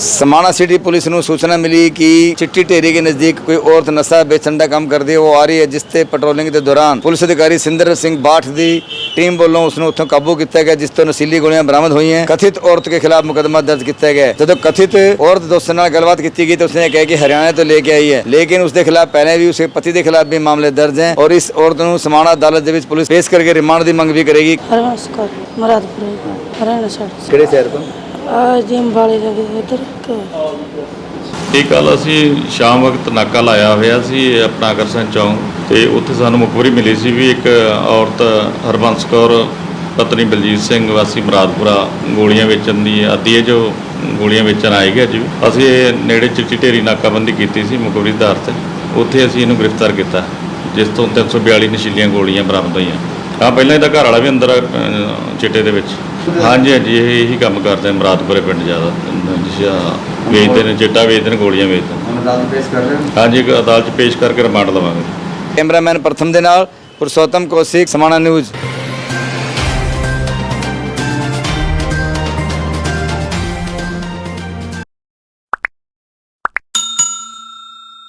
Samana city police ਨੂੰ ਸੂਚਨਾ ਮਿਲੀ ਕਿ ਚਿੱਟੀ ਢੇਰੀ ਦੇ ਨਜ਼ਦੀਕ ਕੋਈ ਔਰਤ ਨਸ਼ਾ ਵੇਚਣ ਦਾ ਕੰਮ ਕਰਦੀ ਉਹ ਆ ਰਹੀ ਹੈ, ਜਿਸ ਤੇ ਪੈਟਰੋਲਿੰਗ ਦੇ ਦੌਰਾਨ ਪੁਲਿਸ ਅਧਿਕਾਰੀ ਸਿੰਦਰ ਸਿੰਘ ਬਾਠ ਦੀ ਟੀਮ ਵੱਲੋਂ ਉਸ ਨੂੰ ਉੱਥੋਂ ਕਾਬੂ ਕੀਤਾ ਗਿਆ ਜਿਸ ਤੋਂ ਨਸ਼ੀਲੀ ਗੋਲੀਆਂ ਬਰਾਮਦ ਹੋਈਆਂ। ਕਥਿਤ ਔਰਤ ਦੇ ਖਿਲਾਫ ਮੁਕੱਦਮਾ ਦਰਜ ਕੀਤਾ ਗਿਆ। ਜਦੋਂ ਕਥਿਤ ਔਰਤ ਦੋਸਤ ਨਾਲ ਗੱਲਬਾਤ ਕੀਤੀ ਗਈ ਤਾਂ ਉਸਨੇ ਕਿਹਾ ਕਿ ਹਰਿਆਣਾ ਤੋਂ ਲੈ ਕੇ ਆਈ ਹੈ। ਲੇਕਿਨ ਉਸ ਦੇ ਖਿਲਾਫ ਪਹਿਲੇ ਵੀ ਉਸਕੇ ਪਤੀ ਦੇ ਖਿਲਾਫ ਵੀ ਮਾਮਲੇ ਦਰਜ ਹੈ ਔਰ ਇਸ ਔਰਤ ਨੂੰ ਸਮਾਣਾ ਅਦਾਲਤ ਦੇ ਵਿੱਚ ਪੁਲਿਸ ਪੇਸ਼ ਕਰਕੇ ਰਿਮਾਂਡ ਦੀ ਮੰਗ ਵੀ ਕਰੇਗੀ। ਹਰਵੰਸ ਕੌਰ ਮਰਾਦਪੁਰ ਹਰਿਆਣਾ ਸਾਈਡ ਕਿਹੜੇ ਸ਼ਹਿਰ ਤੋਂ? ਆ ਜਿਮ ਵਾਲੇ ਜਗੇ ਉਧਰ ਇਹ ਕੱਲ ਅਸੀਂ ਸ਼ਾਮ ਵਕਤ ਨਾਕਾ ਲਾਇਆ ਹੋਇਆ ਸੀ ਆਪਣਾ ਆਕਰਸ਼ਣ ਚੌਂਕ ਤੇ ਉੱਥੇ ਸਾਨੂੰ ਮੁਖਬਰੀ ਮਿਲੀ ਸੀ ਵੀ ਇੱਕ ਔਰਤ ਹਰਬੰਸ ਕੌਰ ਪਤਨੀ ਬਲਜੀਤ ਸਿੰਘ ਵਾਸੀ ਮਰਾਦਪੁਰਾ ਗੋਲੀਆਂ ਵੇਚਣ ਦੀ ਆਦੀ ਹੈ ਜੋ ਗੋਲੀਆਂ ਵੇਚਣ ਆਏਗੀ ਅੱਜ ਵੀ। ਅਸੀਂ ਇਹ ਨੇੜੇ ਚਿੱਟੀ ਢੇਰੀ ਨਾਕਾਬੰਦੀ ਕੀਤੀ ਸੀ ਮੁਖਬਰੀ ਆਧਾਰ ਤੇ। ਉੱਥੇ ਅਸੀਂ ਇਹਨੂੰ ਗ੍ਰਿਫਤਾਰ ਕੀਤਾ ਜਿਸ ਤੋਂ 342 ਨਸ਼ੀਲੀਆਂ ਗੋਲੀਆਂ ਬਰਾਮਦ ਹੋਈਆਂ। ਹਾਂ ਪਹਿਲਾਂ ਇਹਦਾ ਘਰ ਵਾਲਾ ਵੀ ਅੰਦਰ ਅ, ਚਿੱਟੇ ਦੇ ਵਿੱਚ। ਹਾਂਜੀ ਹਾਂਜੀ ਇਹ ਇਹੀ ਕੰਮ ਕਰਦੇ ਆ ਮਰਾਦਪੁਰੇ ਪਿੰਡ ਜ਼ਿਆਦਾ। ਜਿਸ਼ਾ ਵੇਚਦੇ ਨੇ ਚਿੱਟਾ ਵੇਚਦੇ ਨੇ ਗੋਲੀਆਂ ਵੇਚਦੇ ਨੇ। ਅਦਾਲਤ ਪੇਸ਼ ਕਰ ਰਹੇ ਹੋ? ਹਾਂਜੀ ਅਦਾਲਤ 'ਚ ਪੇਸ਼ ਕਰਕੇ ਰਿਮਾਂਡ ਲਵਾਂਗੇ। ਕੈਮਰਾਮੈਨ ਪ੍ਰਥਮ ਦੇ ਨਾਲ ਪੁਰਸ਼ੋਤਮ ਕੌਸ਼ਿਕ ਸਮਾਣਾ ਨਿਊਜ਼।